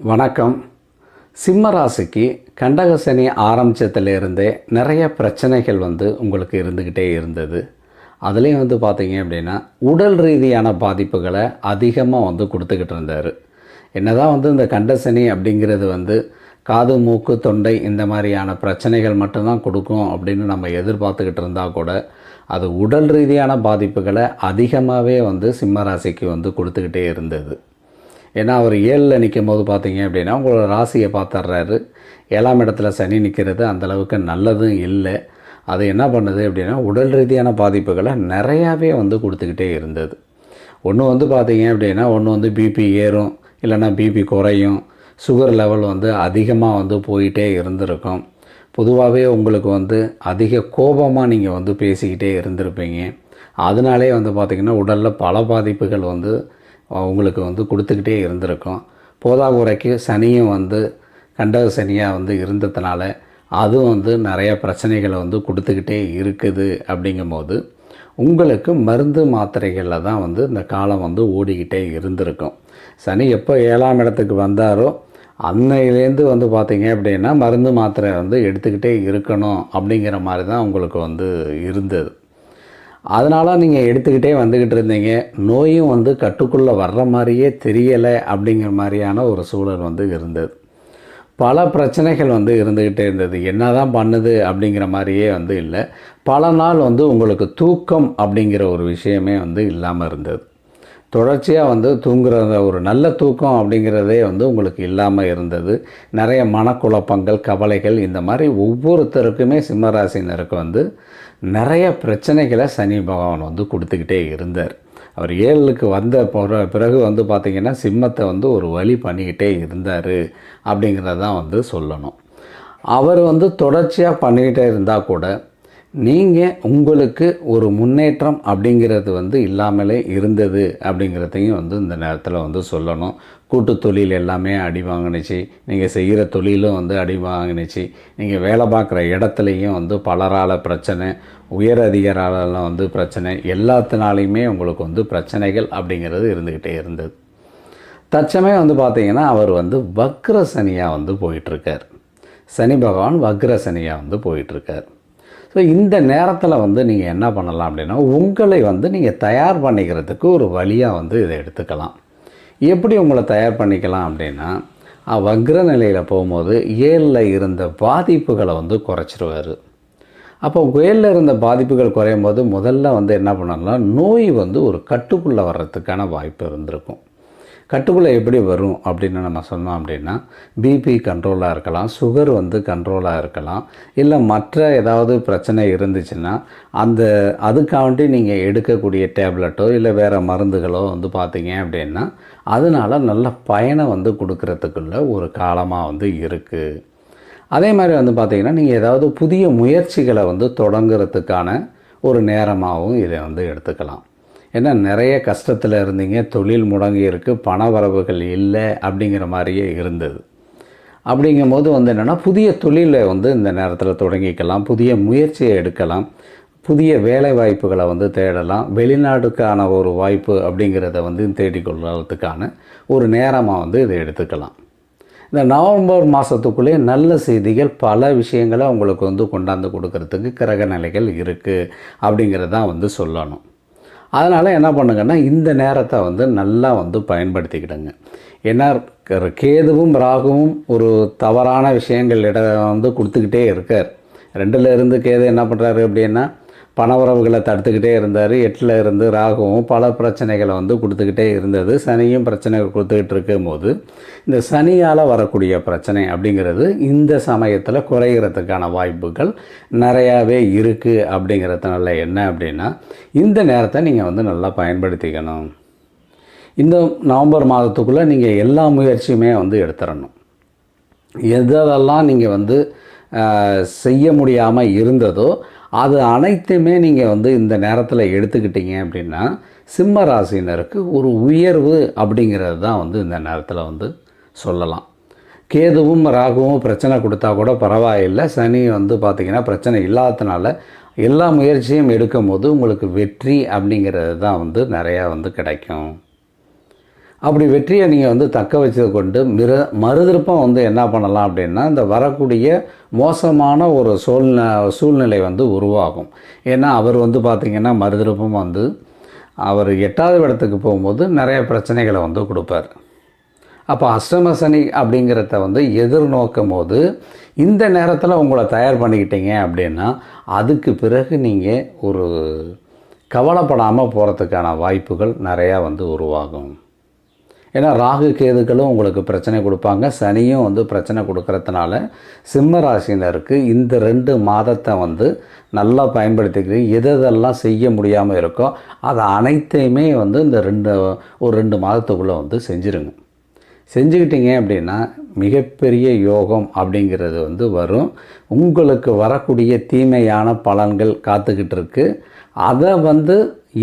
வணக்கம். சிம்ம ராசிக்கு கண்டகசனி ஆரம்பித்ததுலேருந்தே நிறைய பிரச்சனைகள் வந்து உங்களுக்கு இருந்துக்கிட்டே இருந்தது. அதுலேயும் வந்து பார்த்தீங்க அப்படின்னா உடல் ரீதியான பாதிப்புகளை அதிகமாக வந்து கொடுத்துக்கிட்டு இருந்தார். என்னதான் வந்து இந்த கண்டசனி அப்படிங்கிறது வந்து காது மூக்கு தொண்டை இந்த மாதிரியான பிரச்சனைகள் மட்டும்தான் கொடுக்கும் அப்படின்னு நம்ம எதிர்பார்த்துக்கிட்டு இருந்தால் கூட அது உடல் ரீதியான பாதிப்புகளை அதிகமாகவே வந்து சிம்ம ராசிக்கு வந்து கொடுத்துக்கிட்டே இருந்தது. ஏன்னா அவர் ஏழில் நிற்கும் போது பார்த்தீங்க அப்படின்னா உங்களோட ராசியை பார்த்துட்றாரு. ஏழாம் இடத்துல சனி நிற்கிறது அந்தளவுக்கு நல்லதும் இல்லை. அது என்ன பண்ணுது அப்படின்னா உடல் ரீதியான பாதிப்புகளை நிறையாவே வந்து கொடுத்துக்கிட்டே இருந்தது. ஒன்று வந்து பார்த்தீங்க அப்படின்னா ஒன்று வந்து பிபி ஏறும் இல்லைன்னா பிபி குறையும். சுகர் லெவல் வந்து அதிகமாக வந்து போயிட்டே இருந்திருக்கும். பொதுவாகவே உங்களுக்கு வந்து அதிக கோபமாக நீங்கள் வந்து பேசிக்கிட்டே இருந்திருப்பீங்க. அதனாலே வந்து பார்த்திங்கன்னா உடலில் பல பாதிப்புகள் வந்து உங்களுக்கு வந்து கொடுத்துக்கிட்டே இருந்திருக்கும். போதாகுறைக்கு சனியும் வந்து கண்டக சனியாக வந்து இருந்ததுனால அதுவும் வந்து நிறைய பிரச்சனைகளை வந்து கொடுத்துக்கிட்டே இருக்குது அப்படிங்கும்போது உங்களுக்கு மருந்து மாத்திரைகளில் தான் வந்து இந்த காலம் வந்து ஓடிக்கிட்டே இருந்திருக்கும். சனி எப்போ ஏழாம் இடத்துக்கு வந்தாரோ அன்னையிலேருந்து வந்து பார்த்தீங்க அப்படின்னா மருந்து மாத்திரை வந்து எடுத்துக்கிட்டே இருக்கணும் அப்படிங்கிற மாதிரி தான் உங்களுக்கு வந்து இருந்தது. அதனால் நீங்கள் எடுத்துக்கிட்டே வந்துக்கிட்டு இருந்தீங்க. நோயும் வந்து கட்டுக்குள்ளே வர்ற மாதிரியே தெரியலை அப்படிங்கிற மாதிரியான ஒரு சூழல் வந்து இருந்தது. பல பிரச்சனைகள் வந்து இருந்துக்கிட்டே இருந்தது. என்ன தான் பண்ணுது அப்படிங்கிற மாதிரியே வந்து இல்லை. பல நாள் வந்து உங்களுக்கு தூக்கம் அப்படிங்கிற ஒரு விஷயமே வந்து இல்லாமல் இருந்தது. தொடர்ச்சியாக வந்து தூங்குறத ஒரு நல்ல தூக்கம் அப்படிங்கிறதே வந்து உங்களுக்கு இல்லாமல் இருந்தது. நிறைய மனக்குழப்பங்கள் கவலைகள் இந்த மாதிரி ஒவ்வொருத்தருக்குமே சிம்மராசினருக்கு வந்து நிறைய பிரச்சனைகளை சனி பகவான் வந்து கொடுத்துக்கிட்டே இருந்தார். அவர் ஏழுக்கு வந்த பிற பிறகு வந்து பார்த்திங்கன்னா சிம்மத்தை வந்து ஒரு வழி பண்ணிக்கிட்டே இருந்தார் அப்படிங்கிறதான் வந்து சொல்லணும். அவர் வந்து தொடர்ச்சியாக பண்ணிக்கிட்டே இருந்தால் கூட நீங்கள் உங்களுக்கு ஒரு முன்னேற்றம் அப்படிங்கிறது வந்து இல்லாமலே இருந்தது அப்படிங்கிறதையும் வந்து இந்த நேரத்தில் வந்து சொல்லணும். கூட்டு தொழில் எல்லாமே அடி வாங்கினுச்சு. நீங்கள் செய்கிற தொழிலும் வந்து அடி வாங்கினுச்சு. நீங்கள் வேலை பார்க்குற இடத்துலையும் வந்து பலரால் பிரச்சனை உயர் அதிகாராலெல்லாம் வந்து பிரச்சனை எல்லாத்தினாலையுமே உங்களுக்கு வந்து பிரச்சனைகள் அப்படிங்கிறது இருந்துக்கிட்டே இருந்தது. தற்சமயம் வந்து பார்த்தீங்கன்னா அவர் வந்து வக்ர சனியாக வந்து போயிட்டுருக்கார் சனி பகவான் வக்ர சனியாக வந்து போயிட்டுருக்கார் ஸோ இந்த நேரத்தில் வந்து நீங்கள் என்ன பண்ணலாம் அப்படின்னா உங்களை வந்து நீங்கள் தயார் பண்ணிக்கிறதுக்கு ஒரு வழியாக வந்து இதை எடுத்துக்கலாம். எப்படி உங்களை தயார் பண்ணிக்கலாம் அப்படின்னா வக்ர நிலையில் போகும்போது ஏழில் இருந்த பாதிப்புகளை வந்து குறைச்சிருவார். அப்போ ஏழில் இருந்த பாதிப்புகள் குறையும் போது முதல்ல வந்து என்ன பண்ணலாம் நோய் வந்து ஒரு கட்டுக்குள்ளே வர்றதுக்கான வாய்ப்பு இருந்திருக்கும். கட்டுக்குள்ளே எப்படி வரும் அப்படின்னு நம்ம சொன்னோம் அப்படின்னா பிபி கண்ட்ரோலாக இருக்கலாம் சுகர் வந்து கண்ட்ரோலாக இருக்கலாம் இல்லை மற்ற ஏதாவது பிரச்சனை இருந்துச்சுன்னா அந்த அதுக்காண்டி நீங்கள் எடுக்கக்கூடிய டேப்லெட்டோ இல்லை வேறு மருந்துகளோ வந்து பார்த்தீங்க அப்படின்னா அதனால நல்ல பயனை வந்து கொடுக்கறதுக்குள்ள ஒரு காலமாக வந்து இருக்குது அதே மாதிரி வந்து பார்த்திங்கன்னா நீங்கள் ஏதாவது புதிய முயற்சிகளை வந்து தொடங்குறதுக்கான ஒரு நேரமாகவும் இதை வந்து எடுத்துக்கலாம். ஏன்னா நிறைய கஷ்டத்தில் இருந்தீங்க தொழில் முடங்கி இருக்குது பண வரவுகள் இல்லை அப்படிங்கிற மாதிரியே இருந்தது. அப்படிங்கும்போது வந்து என்னென்னா புதிய தொழிலை வந்து இந்த நேரத்தில் தொடங்கிக்கலாம் புதிய முயற்சியை எடுக்கலாம் புதிய வேலை வாய்ப்புகளை வந்து தேடலாம் வெளிநாட்டுக்கான ஒரு வாய்ப்பு அப்படிங்கிறத வந்து தேடிக்கொள்றதுக்கான ஒரு நேரமாக வந்து இதை எடுத்துக்கலாம். இந்த நவம்பர் மாதத்துக்குள்ளே நல்ல செய்திகள் பல விஷயங்களை உங்களுக்கு வந்து கொண்டாந்து கொடுக்கறதுக்கு கிரக நிலைகள் இருக்குது அப்படிங்கிறதான் வந்து சொல்லணும். அதனால் என்ன பண்ணுங்கன்னா இந்த நேரத்தை வந்து நல்லா வந்து பயன்படுத்திக்கிடுங்க. ஏன்னா க- கேதுவும் ராகுவும் ஒரு தவறான விஷயங்கள் இட வந்து கொடுத்துக்கிட்டே இருக்கார். ரெண்டுலேருந்து கேது என்ன பண்ணுறாரு அப்படின்னா பணவரவுகளை தடுத்துக்கிட்டே இருந்தார். எட்டில் இருந்து ராகுவும் பல பிரச்சனைகளை வந்து கொடுத்துக்கிட்டே இருந்தது. சனியும் பிரச்சனைகள் கொடுத்துக்கிட்டு இருக்கும்போது இந்த சனியால் வரக்கூடிய பிரச்சனை அப்படிங்கிறது இந்த சமயத்தில் குறைகிறதுக்கான வாய்ப்புகள் நிறையாவே இருக்குது அப்படிங்கிறதுனால என்ன அப்படின்னா இந்த நேரத்தை நீங்கள் வந்து நல்லா பயன்படுத்திக்கணும். இந்த நவம்பர் மாதத்துக்குள்ளே நீங்கள் எல்லா முயற்சியுமே வந்து எடுத்துடணும். எதெல்லாம் நீங்கள் வந்து செய்ய முடியாமல் இருந்ததோ அது அனைத்துமே நீங்கள் வந்து இந்த நேரத்தில் எடுத்துக்கிட்டீங்க அப்படின்னா சிம்ம ராசினருக்கு ஒரு உயர்வு அப்படிங்கிறது தான் வந்து இந்த நேரத்தில் வந்து சொல்லலாம். கேதுவும் ராகுவும் பிரச்சனை கொடுத்தா கூட பரவாயில்லை. சனி வந்து பார்த்திங்கன்னா பிரச்சனை இல்லாததுனால எல்லா முயற்சியும் எடுக்கும் போது உங்களுக்கு வெற்றி அப்படிங்கிறது தான் வந்து நிறையா வந்து கிடைக்கும். அப்படி வெற்றியை நீங்கள் வந்து தக்க வச்சது கொண்டு மிர மறுதிருப்பம் வந்து என்ன பண்ணலாம் அப்படின்னா இந்த வரக்கூடிய மோசமான ஒரு சூழ்நிலை சூழ்நிலை வந்து உருவாகும். ஏன்னா அவர் வந்து பார்த்திங்கன்னா மறுதிருப்பம் வந்து அவர் எட்டாவது இடத்துக்கு போகும்போது நிறைய பிரச்சனைகளை வந்து கொடுப்பார். அப்போ அஷ்டம சனி அப்படிங்கிறத வந்து எதிர்நோக்கும் போது இந்த நேரத்தில் உங்களை தயார் பண்ணிக்கிட்டீங்க அப்படின்னா அதுக்கு பிறகு நீங்கள் ஒரு கவலைப்படாமல் போகிறதுக்கான வாய்ப்புகள் நிறையா வந்து உருவாகும். ஏன்னா ராகு கேதுக்களும் உங்களுக்கு பிரச்சனை கொடுப்பாங்க. சனியும் வந்து பிரச்சனை கொடுக்கறதுனால சிம்ம ராசினருக்கு இந்த ரெண்டு மாதத்தை வந்து நல்லா பயன்படுத்திக்கிறீங்க எது எதெல்லாம் செய்ய முடியாமல் இருக்கோ அதை அனைத்தையுமே வந்து இந்த ரெண்டு ஒரு ரெண்டு மாதத்துக்குள்ளே வந்து செஞ்சுருங்க. செஞ்சுக்கிட்டீங்க அப்படின்னா மிகப்பெரிய யோகம் அப்படிங்கிறது வந்து வரும். உங்களுக்கு வரக்கூடிய தீமையான பலன்கள் காத்துக்கிட்டு இருக்குது அதை வந்து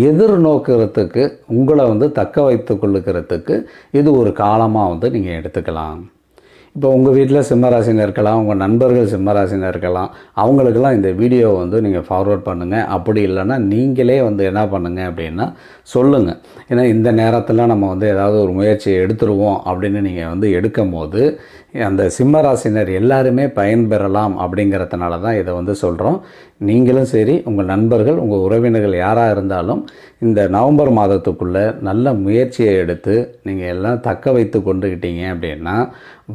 எதிர்நோக்கிறதுக்கு உங்களை வந்து தக்க வைத்து கொள்ளுக்கிறதுக்கு இது ஒரு காலமாக வந்து நீங்கள் எடுத்துக்கலாம். இப்போ உங்கள் வீட்டில் சிம்மராசினர் இருக்கலாம் உங்கள் நண்பர்கள் சிம்மராசினர் இருக்கலாம் அவங்களுக்கெல்லாம் இந்த வீடியோவை வந்து நீங்கள் ஃபார்வர்ட் பண்ணுங்கள் அப்படி இல்லைன்னா நீங்களே வந்து என்ன பண்ணுங்கள் அப்படின்னா சொல்லுங்கள் ஏன்னா இந்த நேரத்தில் நம்ம வந்து ஏதாவது ஒரு முயற்சியை எடுத்துருவோம் அப்படின்னு நீங்கள் வந்து எடுக்கும் போது அந்த சிம்மராசினர் எல்லாருமே பயன்பெறலாம் அப்படிங்கிறதுனால தான் இதை வந்து சொல்கிறோம் நீங்களும் சரி உங்கள் நண்பர்கள் உங்கள் உறவினர்கள் யாராக இருந்தாலும் இந்த நவம்பர் மாதத்துக்குள்ளே நல்ல முயற்சியை எடுத்து நீங்கள் எல்லாம் தக்க வைத்து கொண்டுக்கிட்டீங்க அப்படின்னா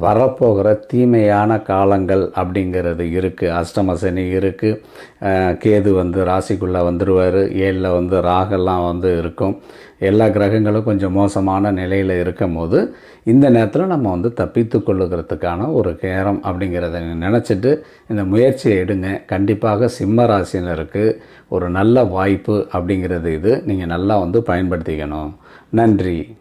வரப்போகிற தீமையான காலங்கள் அப்படிங்கிறது இருக்குது அஷ்டம சனி இருக்குது கேது வந்து ராசிக்குள்ளே வந்துடுவார் ஏழில் வந்து ராகெல்லாம் வந்து இருக்கும். எல்லா கிரகங்களும் கொஞ்சம் மோசமான நிலையில் இருக்கும் போது இந்த நேரத்தில் நம்ம வந்து தப்பித்து கொள்ளுகிறதுக்கான ஒரு நேரம் அப்படிங்கிறத நினச்சிட்டு இந்த முயற்சியை எடுங்க. கண்டிப்பாக சிம்ம ராசினருக்கு ஒரு நல்ல வாய்ப்பு அப்படிங்கிறது இது நீங்கள் நல்லா வந்து பயன்படுத்திக்கணும். நன்றி.